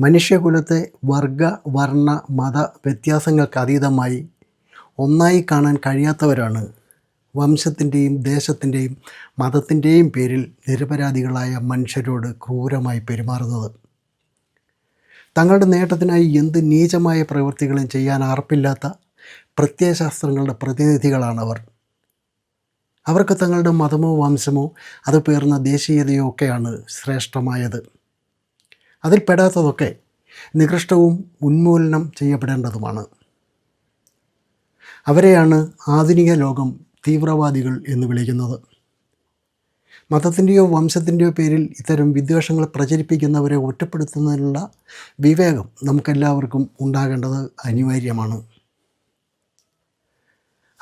മനുഷ്യകുലത്തെ വർഗ വർണ മത വ്യത്യാസങ്ങൾക്ക് അതീതമായി ഒന്നായി കാണാൻ കഴിയാത്തവരാണ് വംശത്തിന്റെയും ദേശത്തിന്റെയും മതത്തിന്റെയും പേരിൽ നിരപരാധികളായ മനുഷ്യരോട് ക്രൂരമായി പെരുമാറുന്നത്. തങ്ങളുടെ നേട്ടത്തിനായി എന്ത് നീചമായ പ്രവൃത്തികളും ചെയ്യാൻ അർപ്പില്ലാത്ത പ്രത്യയശാസ്ത്രങ്ങളുടെ പ്രതിനിധികളാണവർ. അവർക്ക് തങ്ങളുടെ മതമോ വംശമോ അത് പേർന്ന ദേശീയതയോ ഒക്കെയാണ് ശ്രേഷ്ഠമായത്. അതിൽ പെടാത്തതൊക്കെ നികൃഷ്ടവും ഉന്മൂലനം ചെയ്യപ്പെടേണ്ടതുമാണ്. അവരെയാണ് ആധുനിക ലോകം തീവ്രവാദികൾ എന്ന് വിളിക്കുന്നത്. മതത്തിന്റെയോ വംശത്തിന്റെയോ പേരിൽ ഇത്തരം വിദ്വേഷങ്ങൾ പ്രചരിപ്പിക്കുന്നവരെ ഒറ്റപ്പെടുത്തുന്നതിനുള്ള വിവേകം നമുക്കെല്ലാവർക്കും ഉണ്ടാകേണ്ടത് അനിവാര്യമാണ്.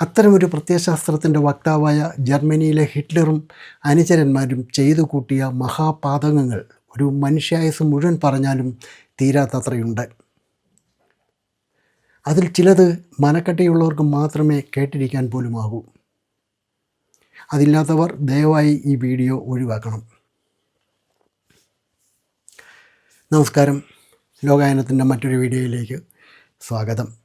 അത്തരമൊരു പ്രത്യയശാസ്ത്രത്തിന്റെ വക്താവായ ജർമ്മനിയിലെ ഹിറ്റ്ലറും അനുചരന്മാരും ചെയ്തു കൂട്ടിയ മഹാപാതകങ്ങൾ ഒരു മനുഷ്യായുസ് മുഴുവൻ പറഞ്ഞാലും തീരാത്തത്രയുണ്ട്. അതിൽ ചിലത് മനക്കട്ടയുള്ളവർക്ക് മാത്രമേ കേട്ടിരിക്കാൻ പോലുമാകൂ. അതില്ലാത്തവർ ദയവായി ഈ വീഡിയോ ഒഴിവാക്കണം. നമസ്കാരം. ലോകായനത്തിന്റെ മറ്റൊരു വീഡിയോയിലേക്ക് സ്വാഗതം.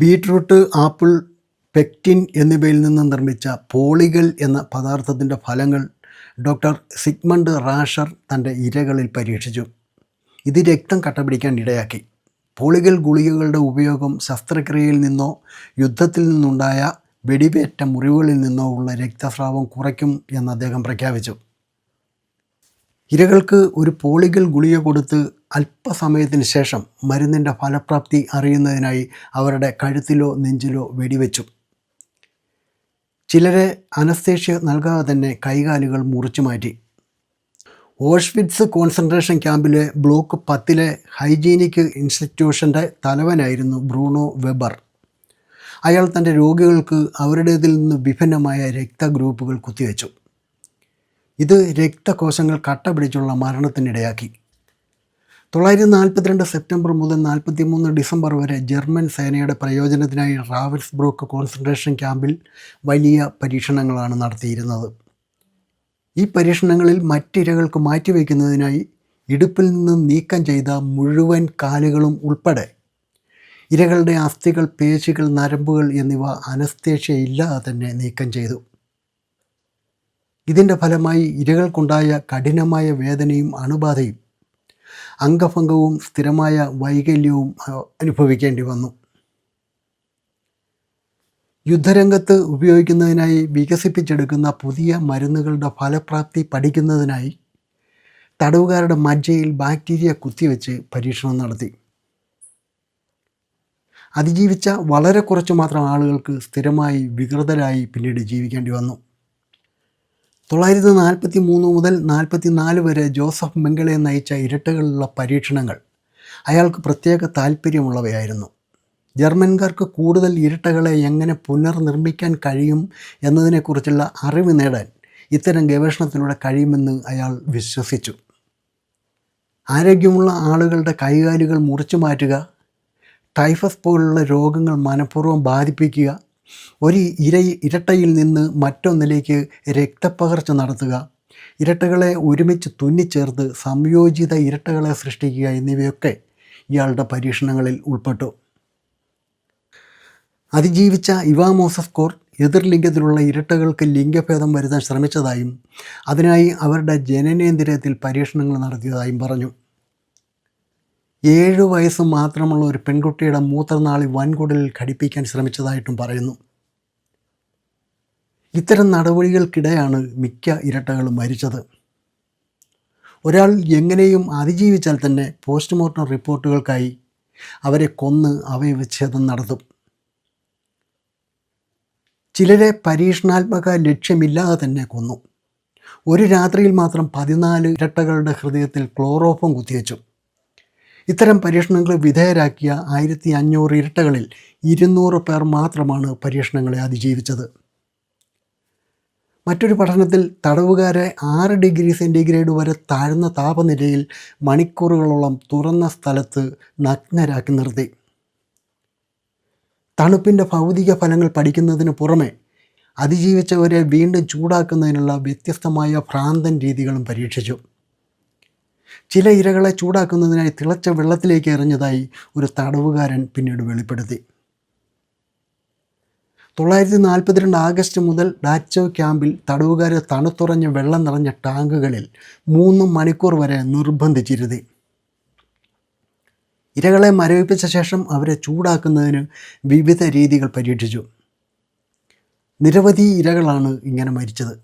ബീട്രൂട്ട് ആപ്പിൾ പെക്റ്റിൻ എന്നിവയിൽ നിന്ന് നിർമ്മിച്ച പോളികൾ എന്ന പദാർത്ഥത്തിന്റെ ഫലങ്ങൾ ഡോക്ടർ സിഗ്മണ്ട് റാഷർ തന്റെ ഇരകളിൽ പരീക്ഷിച്ചു. ഇത് രക്തം കട്ടപിടിക്കാൻ ഇടയാക്കി. പോളികൾ ഗുളികകളുടെ ഉപയോഗം ശസ്ത്രക്രിയയിൽ നിന്നോ യുദ്ധത്തിൽ നിന്നുണ്ടായ വെടിവേറ്റ മുറിവുകളിൽ നിന്നോ ഉള്ള രക്തസ്രാവം കുറയ്ക്കും എന്ന് അദ്ദേഹം പ്രഖ്യാപിച്ചു. ഇരകൾക്ക് ഒരു പോളികൾ ഗുളിക കൊടുത്ത് അല്പസമയത്തിന് ശേഷം മരുന്നിന്റെ ഫലപ്രാപ്തി അറിയുന്നതിനായി അവരുടെ കഴുത്തിലോ നെഞ്ചിലോ വെടിവെച്ചു. ചിലരെ അനസ്തേഷ്യ നൽകാതെ തന്നെ കൈകാലുകൾ മുറിച്ചു മാറ്റി. ഓഷ്വിറ്റ്സ് കോൺസെൻട്രേഷൻ ക്യാമ്പിലെ ബ്ലോക്ക് പത്തിലെ ഹൈജീനിക് ഇൻസ്റ്റിറ്റ്യൂഷന്റെ തലവനായിരുന്നു ബ്രൂണോ വെബർ. അയാൾ തന്റെ രോഗികൾക്ക് അവരുടേതിൽ നിന്ന് വിഭിന്നമായ രക്തഗ്രൂപ്പുകൾ കുത്തിവെച്ചു. ഇത് രക്തകോശങ്ങൾ കട്ട പിടിച്ചുള്ള മരണത്തിനിടയാക്കി. തൊള്ളായിരത്തി നാൽപ്പത്തിരണ്ട് സെപ്റ്റംബർ മുതൽ നാൽപ്പത്തി മൂന്ന് ഡിസംബർ വരെ ജർമ്മൻ സേനയുടെ പ്രയോജനത്തിനായി റാവൽസ് റാവൽസ്ബ്രൂക്ക് കോൺസെൻട്രേഷൻ ക്യാമ്പിൽ വലിയ പരീക്ഷണങ്ങളാണ് നടത്തിയിരുന്നത്. ഈ പരീക്ഷണങ്ങളിൽ മറ്റിരകൾക്ക് മാറ്റിവെക്കുന്നതിനായി ഇടുപ്പിൽ നിന്ന് നീക്കം ചെയ്ത മുഴുവൻ കാലുകളും ഉൾപ്പെടെ ഇരകളുടെ അസ്ഥികൾ പേശികൾ നരമ്പുകൾ എന്നിവ അനസ്തേഷ്യ ഇല്ലാതെ തന്നെ നീക്കം ചെയ്തു. ഇതിന്റെ ഫലമായി ഇരകൾക്കുണ്ടായ കഠിനമായ വേദനയും അണുബാധയും അംഗഭംഗവും സ്ഥിരമായ വൈകല്യവും അനുഭവിക്കേണ്ടി വന്നു. യുദ്ധരംഗത്ത് ഉപയോഗിക്കുന്നതിനായി വികസിപ്പിച്ചെടുക്കുന്ന പുതിയ മരുന്നുകളുടെ ഫലപ്രാപ്തി പഠിക്കുന്നതിനായി തടവുകാരുടെ മജ്ജയിൽ ബാക്ടീരിയ കുത്തിവെച്ച് പരീക്ഷണം നടത്തി. അതിജീവിച്ച വളരെ കുറച്ച് മാത്രം ആളുകൾക്ക് സ്ഥിരമായി വികൃതരായി പിന്നീട് ജീവിക്കേണ്ടി വന്നു. തൊള്ളായിരത്തി നാൽപ്പത്തി മൂന്ന് മുതൽ നാൽപ്പത്തി നാല് വരെ ജോസഫ് മെങ്കളെ നയിച്ച ഇരട്ടകളിലുള്ള പരീക്ഷണങ്ങൾ അയാൾക്ക് പ്രത്യേക താല്പര്യമുള്ളവയായിരുന്നു. ജർമ്മൻകാർക്ക് കൂടുതൽ ഇരട്ടകളെ എങ്ങനെ പുനർനിർമ്മിക്കാൻ കഴിയും എന്നതിനെക്കുറിച്ചുള്ള അറിവ് നേടാൻ ഇത്തരം ഗവേഷണത്തിലൂടെ കഴിയുമെന്ന് അയാൾ വിശ്വസിച്ചു. ആരോഗ്യമുള്ള ആളുകളുടെ കൈകാലുകൾ മുറിച്ചു മാറ്റുക ടൈഫസ് പോലുള്ള രോഗങ്ങൾ മനഃപൂർവം ബാധിപ്പിക്കുക ഒരു ഇര ഇരട്ടയിൽ നിന്ന് മറ്റൊന്നിലേക്ക് രക്തപ്പകർച്ച നടത്തുക. ഇരട്ടകളെ ഒരുമിച്ച് തുന്നിച്ചേർത്ത് സംയോജിത ഇരട്ടകളെ സൃഷ്ടിക്കുക എന്നിവയൊക്കെ ഇയാളുടെ പരീക്ഷണങ്ങളിൽ ഉൾപ്പെട്ടു. അതിജീവിച്ച ഇവാമോസസ് കോർ ലിംഗത്തിലുള്ള ഇരട്ടകൾക്ക് ലിംഗഭേദം വരുത്താൻ ശ്രമിച്ചതായും അതിനായി അവരുടെ ജനനേന്ദ്രിയത്തിൽ പരീക്ഷണങ്ങൾ നടത്തിയതായും പറഞ്ഞു. ഏഴു വയസ്സ് മാത്രമുള്ള ഒരു പെൺകുട്ടിയുടെ മൂത്രനാളി വൻകുടലിൽ ഘടിപ്പിക്കാൻ ശ്രമിച്ചതായിട്ടും പറയുന്നു. ഇത്തരം നടപടികൾക്കിടെയാണ് മിക്ക ഇരട്ടകളും മരിച്ചത്. ഒരാൾ എങ്ങനെയും അതിജീവിച്ചാൽ തന്നെ പോസ്റ്റ്മോർട്ടം റിപ്പോർട്ടുകൾക്കായി അവരെ കൊന്ന് അവയവച്ഛേദം നടത്തും. ചിലരെ പരീക്ഷണാത്മക ലക്ഷ്യമില്ലാതെ തന്നെ കൊന്നു. ഒരു രാത്രിയിൽ മാത്രം പതിനാല് ഇരട്ടകളുടെ ഹൃദയത്തിൽ ക്ലോറോഫം കുത്തിവെച്ചു. ഇത്തരം പരീക്ഷണങ്ങൾ വിധേയരാക്കിയ ആയിരത്തി അഞ്ഞൂറ് ഇരട്ടകളിൽ ഇരുന്നൂറ് പേർ മാത്രമാണ് പരീക്ഷണങ്ങളെ അതിജീവിച്ചത്. മറ്റൊരു പഠനത്തിൽ തടവുകാരെ ആറ് ഡിഗ്രി സെന്റിഗ്രേഡ് വരെ താഴ്ന്ന താപനിലയിൽ മണിക്കൂറുകളോളം തുറന്ന സ്ഥലത്ത് നഗ്നരാക്കി നിർത്തി. തണുപ്പിന്റെ ഭൗതിക ഫലങ്ങൾ പഠിക്കുന്നതിന് പുറമെ അതിജീവിച്ചവരെ വീണ്ടും ചൂടാക്കുന്നതിനുള്ള വ്യത്യസ്തമായ ഭ്രാന്തൻ രീതികളും പരീക്ഷിച്ചു. ചില ഇരകളെ ചൂടാക്കുന്നതിനായി തിളച്ച വെള്ളത്തിലേക്ക് എറിഞ്ഞതായി ഒരു തടവുകാരൻ പിന്നീട് വെളിപ്പെടുത്തി. തൊള്ളായിരത്തി നാൽപ്പത്തിരണ്ട് ആഗസ്റ്റ് മുതൽ ഡാച്ചോ ക്യാമ്പിൽ തടവുകാരെ തണുത്തുറഞ്ഞ വെള്ളം നിറഞ്ഞ ടാങ്കുകളിൽ മൂന്ന് മണിക്കൂർ വരെ നിർബന്ധിച്ചിരുത് ഇരകളെ മരവിപ്പിച്ച ശേഷം അവരെ ചൂടാക്കുന്നതിന് വിവിധ രീതികൾ പരീക്ഷിച്ചു. നിരവധി ഇരകളാണ് ഇങ്ങനെ മരിച്ചത്.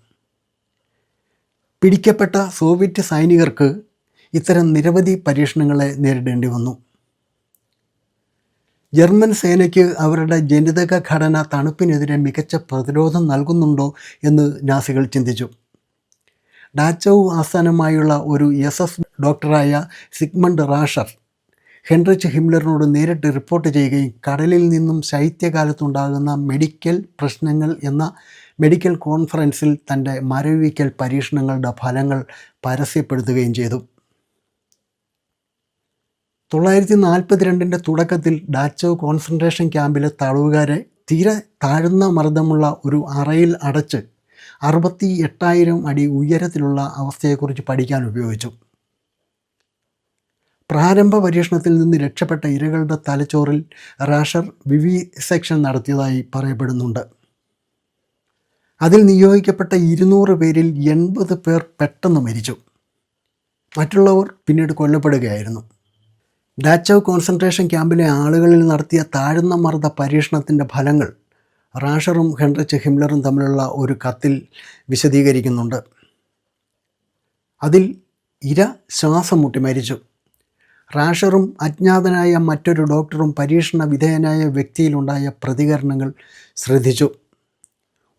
പിടിക്കപ്പെട്ട സോവിയറ്റ് സൈനികർക്ക് ഇത്തരം നിരവധി പരീക്ഷണങ്ങളെ നേരിടേണ്ടി വന്നു. ജർമ്മൻ സേനയ്ക്ക് അവരുടെ ജനിതക ഘടന തണുപ്പിനെതിരെ മികച്ച പ്രതിരോധം നൽകുന്നുണ്ടോ എന്ന് നാസികൾ ചിന്തിച്ചു. ഡാച്ചൌ ആസ്ഥാനമായുള്ള ഒരു എസ് എസ് ഡോക്ടറായ സിഗ്മണ്ട് റാഷർ ഹെൻറിച്ച് ഹിംലറിനോട് നേരിട്ട് റിപ്പോർട്ട് ചെയ്യുകയും കടലിൽ നിന്നും ശൈത്യകാലത്തുണ്ടാകുന്ന മെഡിക്കൽ പ്രശ്നങ്ങൾ എന്ന മെഡിക്കൽ കോൺഫറൻസിൽ തന്റെ മരവിക്കൽ പരീക്ഷണങ്ങളുടെ ഫലങ്ങൾ പരസ്യപ്പെടുത്തുകയും ചെയ്തു. തൊള്ളായിരത്തി നാൽപ്പത്തിരണ്ടിന്റെ തുടക്കത്തിൽ ഡാച്ചോ കോൺസെൻട്രേഷൻ ക്യാമ്പിലെ തടവുകാരെ തീരെ താഴ്ന്ന മർദ്ദമുള്ള ഒരു അറയിൽ അടച്ച് അറുപത്തി എട്ടായിരം അടി ഉയരത്തിലുള്ള അവസ്ഥയെക്കുറിച്ച് പഠിക്കാൻ ഉപയോഗിച്ചു. പ്രാരംഭ പരീക്ഷണത്തിൽ നിന്ന് രക്ഷപ്പെട്ട ഇരകളുടെ തലച്ചോറിൽ റാഷർ വിവി സെക്ഷൻ നടത്തിയതായി പറയപ്പെടുന്നുണ്ട്. അതിൽ നിയോഗിക്കപ്പെട്ട ഇരുന്നൂറ് പേരിൽ എൺപത് പേർ പെട്ടെന്ന് മരിച്ചു. മറ്റുള്ളവർ പിന്നീട് കൊല്ലപ്പെടുകയായിരുന്നു. ഡാച്ചോ കോൺസെൻട്രേഷൻ ക്യാമ്പിലെ ആളുകളിൽ നടത്തിയ താഴ്ന്ന മർദ്ദ പരീക്ഷണത്തിന്റെ ഫലങ്ങൾ റാഷറും ഹെൻറിച്ച് ഹിംലറും തമ്മിലുള്ള ഒരു കത്തിൽ വിശദീകരിക്കുന്നുണ്ട്. അതിൽ ഇര ശ്വാസം മുട്ടി മരിച്ചു. റാഷറും അജ്ഞാതനായ മറ്റൊരു ഡോക്ടറും പരീക്ഷണ വിധേയനായ വ്യക്തിയിലുണ്ടായ പ്രതികരണങ്ങൾ ശ്രദ്ധിച്ചു.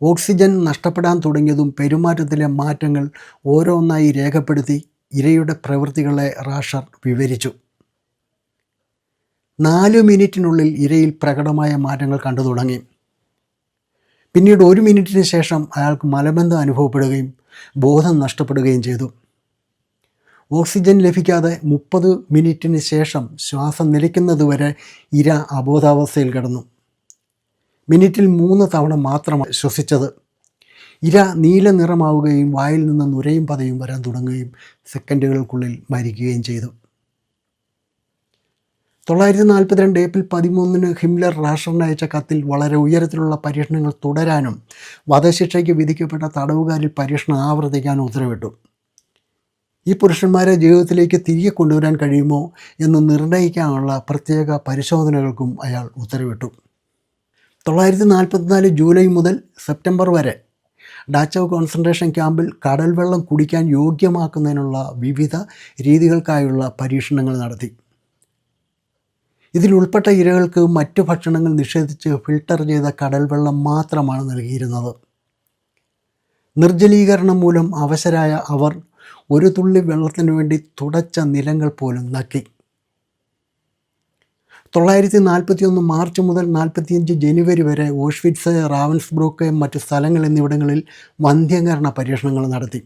ഓക്സിജൻ നഷ്ടപ്പെടാൻ തുടങ്ങിയതും പെരുമാറ്റത്തിലെ മാറ്റങ്ങൾ ഓരോന്നായി രേഖപ്പെടുത്തി ഇരയുടെ പ്രവൃത്തികളെ റാഷർ വിവരിച്ചു. നാല് മിനിറ്റിനുള്ളിൽ ഇരയിൽ പ്രകടമായ മാറ്റങ്ങൾ കണ്ടു തുടങ്ങി. പിന്നീട് ഒരു മിനിറ്റിന് ശേഷം അയാൾക്ക് മലബന്ധം അനുഭവപ്പെടുകയും ബോധം നഷ്ടപ്പെടുകയും ചെയ്തു. ഓക്സിജൻ ലഭിക്കാതെ മുപ്പത് മിനിറ്റിന് ശേഷം ശ്വാസം നിലയ്ക്കുന്നതുവരെ ഇര അബോധാവസ്ഥയിൽ കിടന്നു. മിനിറ്റിൽ മൂന്ന് തവണ മാത്രമാണ് ശ്വസിച്ചത്. ഇര നീല നിറമാവുകയും വായിൽ നിന്ന് നുരയും പതയും വരാൻ തുടങ്ങുകയും സെക്കൻഡുകൾക്കുള്ളിൽ മരിക്കുകയും ചെയ്തു. തൊള്ളായിരത്തി നാൽപ്പത്തിരണ്ട് ഏപ്രിൽ പതിമൂന്നിന് ഹിംലർ റാഷറിന് അയച്ച കത്തിൽ വളരെ ഉയരത്തിലുള്ള പരീക്ഷണങ്ങൾ തുടരാനും വധശിക്ഷയ്ക്ക് വിധിക്കപ്പെട്ട തടവുകാരിൽ പരീക്ഷണം ആവർത്തിക്കാനും ഉത്തരവിട്ടു. ഈ പുരുഷന്മാരെ ജീവിതത്തിലേക്ക് തിരികെ കൊണ്ടുവരാൻ കഴിയുമോ എന്ന് നിർണയിക്കാനുള്ള പ്രത്യേക പരിശോധനകൾക്കും അയാൾ ഉത്തരവിട്ടു. തൊള്ളായിരത്തി നാൽപ്പത്തിനാല് ജൂലൈ മുതൽ സെപ്റ്റംബർ വരെ ഡാച്ചോ കോൺസെൻട്രേഷൻ ക്യാമ്പിൽ കടൽ വെള്ളം കുടിക്കാൻ യോഗ്യമാക്കുന്നതിനുള്ള വിവിധ രീതികൾക്കായുള്ള പരീക്ഷണങ്ങൾ നടത്തി. ഇതിൽ ഉൾപ്പെട്ട ഇരകൾക്ക് മറ്റു ഭക്ഷണങ്ങൾ നിഷേധിച്ച് ഫിൽട്ടർ ചെയ്ത കടൽ വെള്ളം മാത്രമാണ് നൽകിയിരുന്നത്. നിർജലീകരണം മൂലം അവശരായ അവർ ഒരു തുള്ളി വെള്ളത്തിനു വേണ്ടി തുടച്ച നിലങ്ങൾ പോലും നക്കി. തൊള്ളായിരത്തി നാൽപ്പത്തി ഒന്ന് മാർച്ച് മുതൽ നാൽപ്പത്തിയഞ്ച് ജനുവരി വരെ ഓഷ്വിറ്റ്സ് റാവൻസ്ബ്രൂക്ക് മറ്റ് സ്ഥലങ്ങൾ എന്നിവിടങ്ങളിൽ വന്ധ്യംകരണ പരീക്ഷണങ്ങൾ നടത്തി.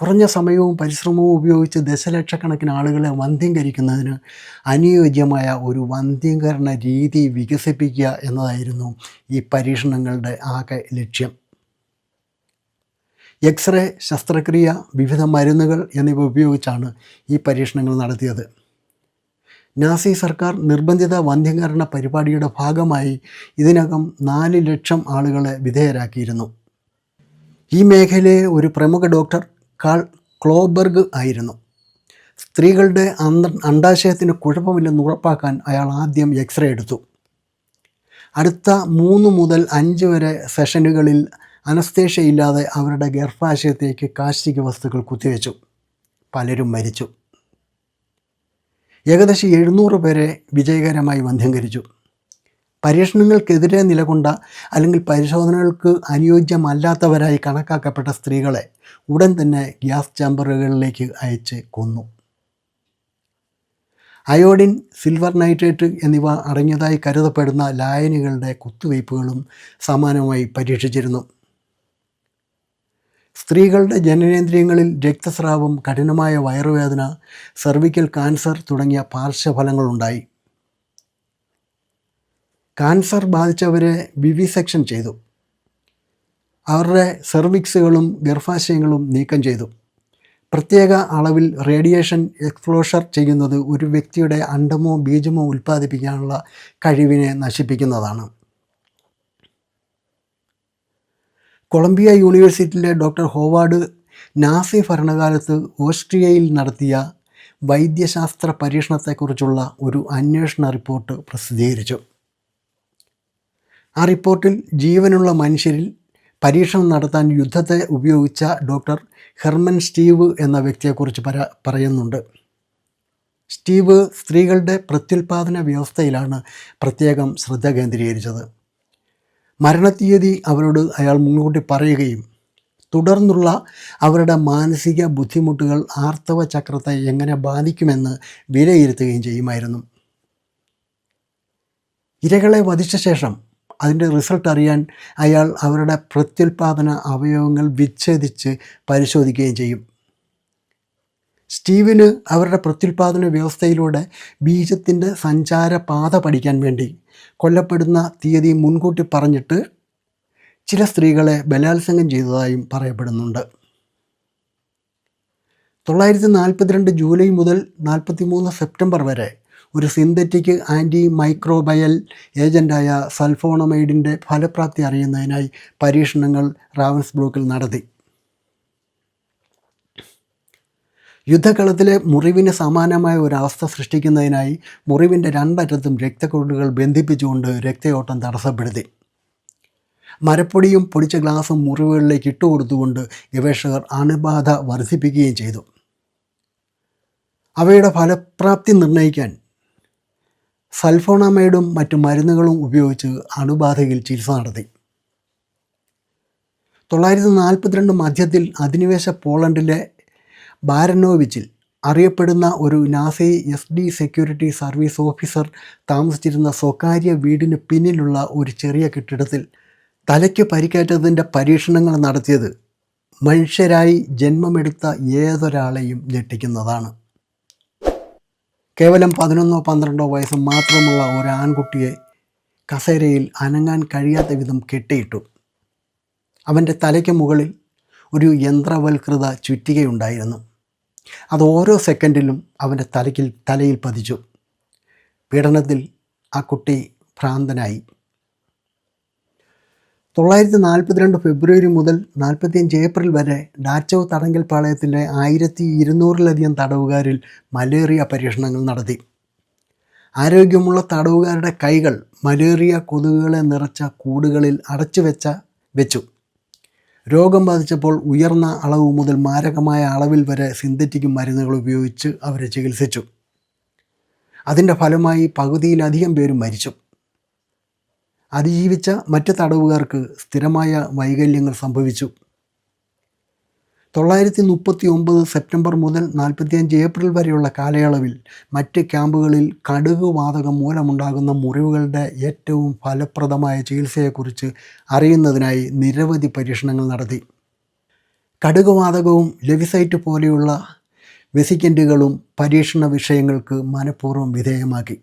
കുറഞ്ഞ സമയവും പരിശ്രമവും ഉപയോഗിച്ച് ദശലക്ഷക്കണക്കിന് ആളുകളെ വന്ധ്യംകരിക്കുന്നതിന് അനുയോജ്യമായ ഒരു വന്ധ്യംകരണ രീതി വികസിപ്പിക്കുക എന്നതായിരുന്നു ഈ പരീക്ഷണങ്ങളുടെ ആകെ ലക്ഷ്യം. എക്സ്റേ ശസ്ത്രക്രിയ വിവിധ മരുന്നുകൾ എന്നിവ ഉപയോഗിച്ചാണ് ഈ പരീക്ഷണങ്ങൾ നടത്തിയത്. നാസി സർക്കാർ നിർബന്ധിത വന്ധ്യംകരണ പരിപാടിയുടെ ഭാഗമായി ഇതിനകം നാല് ലക്ഷം ആളുകളെ വിധേയരാക്കിയിരുന്നു. ഈ മേഖലയിലെ ഒരു പ്രമുഖ ഡോക്ടർ കാൾ ക്ലോബർഗ് ആയിരുന്നു. സ്ത്രീകളുടെ അന്ത അണ്ടാശയത്തിന് കുഴപ്പമില്ലെന്ന് ഉറപ്പാക്കാൻ അയാൾ ആദ്യം എക്സ്റേ എടുത്തു. അടുത്ത മൂന്ന് മുതൽ അഞ്ച് വരെ സെഷനുകളിൽ അനസ്തേഷയില്ലാതെ അവരുടെ ഗർഭാശയത്തേക്ക് കാർഷിക വസ്തുക്കൾ കുത്തിവെച്ചു. പലരും മരിച്ചു. ഏകദേശം എഴുന്നൂറ് പേരെ വിജയകരമായി വന്ധ്യംകരിച്ചു പരീക്ഷണങ്ങൾക്കെതിരെ നിലകൊണ്ട അല്ലെങ്കിൽ പരിശോധനകൾക്ക് അനുയോജ്യമല്ലാത്തവരായി കണക്കാക്കപ്പെട്ട സ്ത്രീകളെ ഉടൻ തന്നെ ഗ്യാസ് ചാമ്പറുകളിലേക്ക് അയച്ച് കൊന്നു. അയോഡിൻ സിൽവർ നൈട്രേറ്റ് എന്നിവ അടങ്ങിയതായി കരുതപ്പെടുന്ന ലായനികളുടെ കുത്തുവയ്പ്പുകളും സമാനമായി പരീക്ഷിച്ചിരുന്നു. സ്ത്രീകളുടെ ജനനേന്ദ്രിയങ്ങളിൽ രക്തസ്രാവം കഠിനമായ വയറുവേദന സെർവിക്കൽ കാൻസർ തുടങ്ങിയ പാർശ്വഫലങ്ങളുണ്ടായി കാൻസർ ബാധിച്ചവരെ വിവിസെക്ഷൻ ചെയ്തു. അവരുടെ സെർവിക്സുകളും ഗർഭാശയങ്ങളും നീക്കം ചെയ്തു. പ്രത്യേക അളവിൽ റേഡിയേഷൻ എക്സ്പ്ലോഷർ ചെയ്യുന്നത് ഒരു വ്യക്തിയുടെ അണ്ടമോ ബീജമോ ഉൽപ്പാദിപ്പിക്കാനുള്ള കഴിവിനെ നശിപ്പിക്കുന്നതാണ്. കൊളംബിയ യൂണിവേഴ്സിറ്റിയിലെ ഡോക്ടർ ഹോവാർഡ് നാസി ഭരണകാലത്ത് ഓസ്ട്രിയയിൽ നടത്തിയ വൈദ്യശാസ്ത്ര പരീക്ഷണത്തെക്കുറിച്ചുള്ള ഒരു അന്വേഷണ റിപ്പോർട്ട് പ്രസിദ്ധീകരിച്ചു. ആ റിപ്പോർട്ടിൽ ജീവനുള്ള മനുഷ്യരിൽ പരീക്ഷണം നടത്താൻ യുദ്ധത്തെ ഉപയോഗിച്ച ഡോക്ടർ ഹെർമൻ സ്റ്റീവ് എന്ന വ്യക്തിയെക്കുറിച്ച് പര പറയുന്നുണ്ട്. സ്റ്റീവ് സ്ത്രീകളുടെ പ്രത്യുൽപാദന വ്യവസ്ഥയിലാണ് പ്രത്യേകം ശ്രദ്ധ കേന്ദ്രീകരിച്ചത്. മരണത്തീയതി അവരോട് അയാൾ മുൻകൂട്ടി പറയുകയും തുടർന്നുള്ള അവരുടെ മാനസിക ബുദ്ധിമുട്ടുകൾ ആർത്തവ ചക്രത്തെ എങ്ങനെ ബാധിക്കുമെന്ന് വിലയിരുത്തുകയും ചെയ്യുമായിരുന്നു. ഇരകളെ വധിച്ച ശേഷം അതിന്റെ റിസൾട്ട് അറിയാൻ അയാൾ അവരുടെ പ്രത്യുൽപാദന അവയവങ്ങൾ വിച്ഛേദിച്ച് പരിശോധിക്കുകയും ചെയ്യും. സ്റ്റീവിന് അവരുടെ പ്രത്യുൽപാദന വ്യവസ്ഥയിലൂടെ ബീജത്തിന്റെ സഞ്ചാരപാത പഠിക്കാൻ വേണ്ടി കൊല്ലപ്പെടുന്ന തീയതി മുൻകൂട്ടി പറഞ്ഞിട്ട് ചില സ്ത്രീകളെ ബലാത്സംഗം ചെയ്തതായും പറയപ്പെടുന്നുണ്ട്. തൊള്ളായിരത്തി നാൽപ്പത്തിരണ്ട് ജൂലൈ മുതൽ നാൽപ്പത്തി മൂന്ന് സെപ്റ്റംബർ വരെ ഒരു സിന്തറ്റിക് ആന്റി മൈക്രോബയൽ ഏജന്റായ സൾഫോണമൈഡിന്റെ ഫലപ്രാപ്തി അറിയുന്നതിനായി പരീക്ഷണങ്ങൾ റാവൻസ് ബ്ലോക്കിൽ നടത്തി. യുദ്ധകളത്തിലെ മുറിവിന് സമാനമായ അവസ്ഥ സൃഷ്ടിക്കുന്നതിനായി മുറിവിന്റെ രണ്ടറ്റത്തും രക്തക്കുഴലുകൾ ബന്ധിപ്പിച്ചുകൊണ്ട് രക്തയോട്ടം തടസ്സപ്പെടുത്തി. മരപ്പൊടിയും പൊടിച്ച ഗ്ലാസും മുറിവുകളിലേക്ക് ഇട്ടുകൊടുത്തുകൊണ്ട് ഗവേഷകർ അണുബാധ വർദ്ധിപ്പിക്കുകയും ചെയ്തു. അവയുടെ ഫലപ്രാപ്തി നിർണയിക്കാൻ സൾഫോണമൈഡും മറ്റു മരുന്നുകളും ഉപയോഗിച്ച് അണുബാധയിൽ ചികിത്സ നടത്തി. തൊള്ളായിരത്തി നാൽപ്പത്തിരണ്ട് മധ്യത്തിൽ അധിനിവേശ പോളണ്ടിലെ ബാരനോവിച്ചിൽ അറിയപ്പെടുന്ന ഒരു Nazi S D security service officer താമസിച്ചിരുന്ന സ്വകാര്യ വീടിന് പിന്നിലുള്ള ഒരു ചെറിയ കെട്ടിടത്തിൽ തലയ്ക്ക് പരിക്കേറ്റതിന്റെ പരീക്ഷണങ്ങൾ നടത്തിയത് മനുഷ്യരായി ജന്മമെടുത്ത ഏതൊരാളെയും ഞെട്ടിക്കുന്നതാണ്. കേവലം പതിനൊന്നോ പന്ത്രണ്ടോ വയസ്സ് മാത്രമുള്ള ഒരു ആൺകുട്ടിയെ കസേരയിൽ അനങ്ങാൻ കഴിയാത്ത വിധം കെട്ടിയിട്ടു. അവന്റെ തലയ്ക്ക് മുകളിൽ ഒരു യന്ത്രവൽകൃത ചുറ്റികയുണ്ടായിരുന്നു. അത് ഓരോ സെക്കൻഡിലും അവന്റെ തലയ്ക്കിൽ തലയിൽ പതിച്ചു. പീഡനത്തിൽ ആ കുട്ടി ഭ്രാന്തനായി. തൊള്ളായിരത്തി നാൽപ്പത്തിരണ്ട് ഫെബ്രുവരി മുതൽ നാൽപ്പത്തിയഞ്ച് ഏപ്രിൽ വരെ ഡാച്ചോ തടങ്കൽ പാളയത്തിലെ ആയിരത്തി ഇരുന്നൂറിലധികം തടവുകാരിൽ മലേറിയ പരീക്ഷണങ്ങൾ നടത്തി. ആരോഗ്യമുള്ള തടവുകാരുടെ കൈകൾ മലേറിയ കൊതുകുകളെ നിറച്ച കൂടുകളിൽ അടച്ചു വെച്ച വെച്ചു. രോഗം ബാധിച്ചപ്പോൾ ഉയർന്ന അളവ് മുതൽ മാരകമായ അളവിൽ വരെ സിന്തറ്റിക് മരുന്നുകൾ ഉപയോഗിച്ച് അവരെ ചികിത്സിച്ചു. അതിന്റെ ഫലമായി പകുതിയിലധികം പേരും മരിച്ചു. അതിജീവിച്ച മറ്റ് തടവുകാർക്ക് സ്ഥിരമായ വൈകല്യങ്ങൾ സംഭവിച്ചു. തൊള്ളായിരത്തി മുപ്പത്തി ഒമ്പത് സെപ്റ്റംബർ മുതൽ നാൽപ്പത്തിയഞ്ച് ഏപ്രിൽ വരെയുള്ള കാലയളവിൽ മറ്റ് ക്യാമ്പുകളിൽ കടുക് വാതകം മൂലമുണ്ടാകുന്ന മുറിവുകളുടെ ഏറ്റവും ഫലപ്രദമായ ചികിത്സയെക്കുറിച്ച് അറിയുന്നതിനായി നിരവധി പരീക്ഷണങ്ങൾ നടത്തി. കടുക് വാതകവും ലെവിസൈറ്റ് പോലെയുള്ള വെസിക്കന്റുകളും പരീക്ഷണ വിഷയങ്ങൾക്ക് മനഃപൂർവം വിധേയമാക്കി.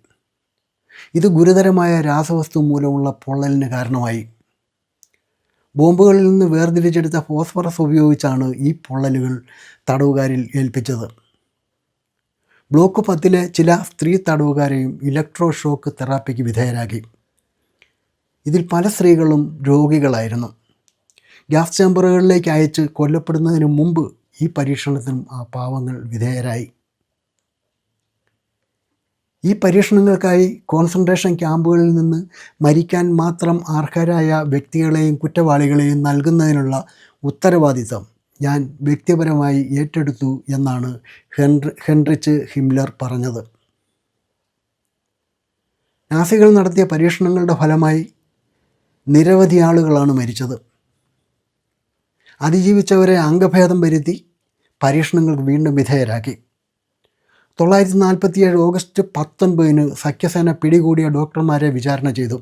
ഇത് ഗുരുതരമായ രാസവസ്തു മൂലമുള്ള പൊള്ളലിന് കാരണമായി. ബോംബുകളിൽ നിന്ന് വേർതിരിച്ചെടുത്ത ഫോസ്ഫറസ് ഉപയോഗിച്ചാണ് ഈ പൊള്ളലുകൾ തടവുകാരിൽ ഏൽപ്പിച്ചത്. ബ്ലോക്ക് പത്തിലെ ചില സ്ത്രീ തടവുകാരെയും ഇലക്ട്രോ ഷോക്ക് തെറാപ്പിക്ക് വിധേയരാക്കി. ഇതിൽ പല സ്ത്രീകളും രോഗികളായിരുന്നു. ഗ്യാസ് ചേമ്പറുകളിലേക്ക് അയച്ച് കൊല്ലപ്പെടുന്നതിന് മുമ്പ് ഈ പരീക്ഷണത്തിനും ആ പാവങ്ങൾ വിധേയരായി. ഈ പരീക്ഷണങ്ങൾക്കായി കോൺസെൻട്രേഷൻ ക്യാമ്പുകളിൽ നിന്ന് മരിക്കാൻ മാത്രം അർഹരായ വ്യക്തികളെയും കുറ്റവാളികളെയും നൽകുന്നതിനുള്ള ഉത്തരവാദിത്തം ഞാൻ വ്യക്തിപരമായി ഏറ്റെടുത്തു എന്നാണ് ഹെൻറി ഹെൻറിച്ച് ഹിംലർ പറഞ്ഞത്. നാസികൾ നടത്തിയ പരീക്ഷണങ്ങളുടെ ഫലമായി നിരവധി ആളുകളാണ് മരിച്ചത്. അതിജീവിച്ചവരെ അംഗഭേദം വരുത്തി പരീക്ഷണങ്ങൾക്ക് വീണ്ടും വിധേയരാക്കി. തൊള്ളായിരത്തി നാൽപ്പത്തിയേഴ് ഓഗസ്റ്റ് പത്തൊൻപതിന് സഖ്യസേന പിടികൂടിയ ഡോക്ടർമാരെ വിചാരണ ചെയ്തു.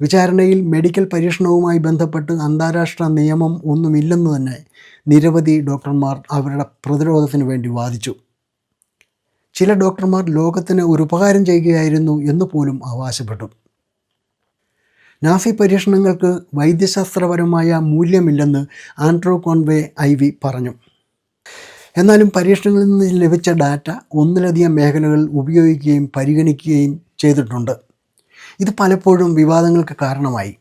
വിചാരണയിൽ മെഡിക്കൽ പരീക്ഷണവുമായി ബന്ധപ്പെട്ട് അന്താരാഷ്ട്ര നിയമം ഒന്നുമില്ലെന്ന് തന്നെ നിരവധി ഡോക്ടർമാർ അവരുടെ പ്രതിരോധത്തിന് വേണ്ടി വാദിച്ചു. ചില ഡോക്ടർമാർ ലോകത്തിന് ഒരു ഉപകാരം ചെയ്യുകയായിരുന്നു എന്ന് പോലും അവകാശപ്പെട്ടു. നാസി പരീക്ഷണങ്ങൾക്ക് വൈദ്യശാസ്ത്രപരമായ മൂല്യമില്ലെന്ന് ആൻഡ്രോ കോൺവേ ഐ പറഞ്ഞു. എന്നാലും പരീക്ഷണങ്ങളിൽ നിന്ന് ലഭിച്ച ഡാറ്റ ഒന്നിലധികം മേഖലകളിൽ ഉപയോഗിക്കുകയും പരിഗണിക്കുകയും ചെയ്തിട്ടുണ്ട്. ഇത് പലപ്പോഴും വിവാദങ്ങൾക്ക് കാരണമായി.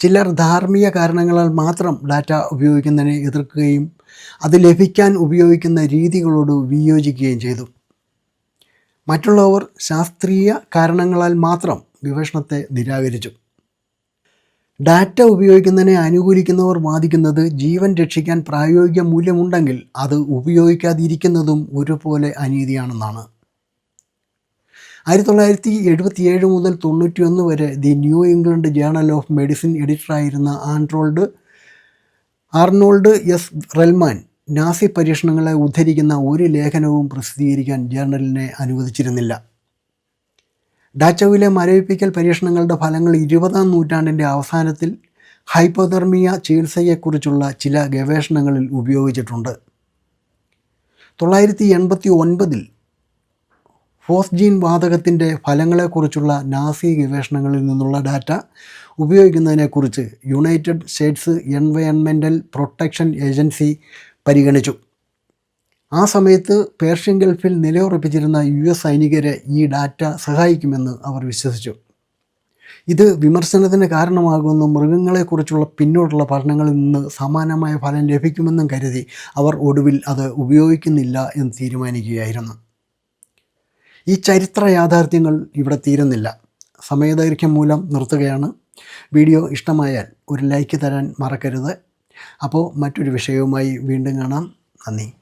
ചിലർ ധാർമ്മിക കാരണങ്ങളാൽ മാത്രം ഡാറ്റ ഉപയോഗിക്കുന്നതിനെ എതിർക്കുകയും അത് ലഭിക്കാൻ ഉപയോഗിക്കുന്ന രീതികളോട് വിയോജിക്കുകയും ചെയ്തു. മറ്റുള്ളവർ ശാസ്ത്രീയ കാരണങ്ങളാൽ മാത്രം ഗവേഷണത്തെ നിരാകരിച്ചു. ഡാറ്റ ഉപയോഗിക്കുന്നതിനെ അനുകൂലിക്കുന്നവർ വാദിക്കുന്നത് ജീവൻ രക്ഷിക്കാൻ പ്രായോഗിക മൂല്യമുണ്ടെങ്കിൽ അത് ഉപയോഗിക്കാതിരിക്കുന്നതും ഒരുപോലെ അനീതിയാണെന്നാണ്. ആയിരത്തി തൊള്ളായിരത്തി എഴുപത്തിയേഴ് മുതൽ തൊണ്ണൂറ്റിയൊന്ന് വരെ the New England journal of medicine എഡിറ്ററായിരുന്ന ആൻഡ്രോൾഡ് ആർണോൾഡ് എസ്. റെൽമാൻ നാസി പരീക്ഷണങ്ങളെ ഉദ്ധരിക്കുന്ന ഒരു ലേഖനവും പ്രസിദ്ധീകരിക്കാൻ ജേർണലിനെ അനുവദിച്ചിരുന്നില്ല. ഡാച്ചോവിലെ മരവിപ്പിക്കൽ പരീക്ഷണങ്ങളുടെ ഫലങ്ങൾ ഇരുപതാം നൂറ്റാണ്ടിന്റെ അവസാനത്തിൽ ഹൈപ്പോതെർമിയ ചികിത്സയെക്കുറിച്ചുള്ള ചില ഗവേഷണങ്ങളിൽ ഉപയോഗിച്ചിട്ടുണ്ട്. തൊള്ളായിരത്തി എൺപത്തി ഒൻപതിൽ ഫോസ്ജീൻ വാതകത്തിന്റെ ഫലങ്ങളെക്കുറിച്ചുള്ള നാസി ഗവേഷണങ്ങളിൽ നിന്നുള്ള ഡാറ്റ ഉപയോഗിക്കുന്നതിനെക്കുറിച്ച് യുണൈറ്റഡ് സ്റ്റേറ്റ്സ് എൻവയൺമെന്റൽ പ്രൊട്ടക്ഷൻ ഏജൻസി പരിഗണിച്ചു. ആ സമയത്ത് പേർഷ്യൻ ഗൾഫിൽ നിലയുറപ്പിച്ചിരുന്ന യു എസ് സൈനികരെ ഈ ഡാറ്റ സഹായിക്കുമെന്ന് അവർ വിശ്വസിച്ചു. ഇത് വിമർശനത്തിന് കാരണമാകുന്ന മൃഗങ്ങളെക്കുറിച്ചുള്ള പിന്നോട്ടുള്ള പഠനങ്ങളിൽ നിന്ന് സമാനമായ ഫലം ലഭിക്കുമെന്നും കരുതി അവർ ഒടുവിൽ അത് ഉപയോഗിക്കുന്നില്ല എന്ന് തീരുമാനിക്കുകയായിരുന്നു. ഈ ചരിത്ര യാഥാർത്ഥ്യങ്ങൾ ഇവിടെ തീരുന്നില്ല. സമയദൈർഘ്യം മൂലം നിർത്തുകയാണ്. വീഡിയോ ഇഷ്ടമായാൽ ഒരു ലൈക്ക് തരാൻ മറക്കരുത്. അപ്പോൾ മറ്റൊരു വിഷയവുമായി വീണ്ടും കാണാം. നന്ദി.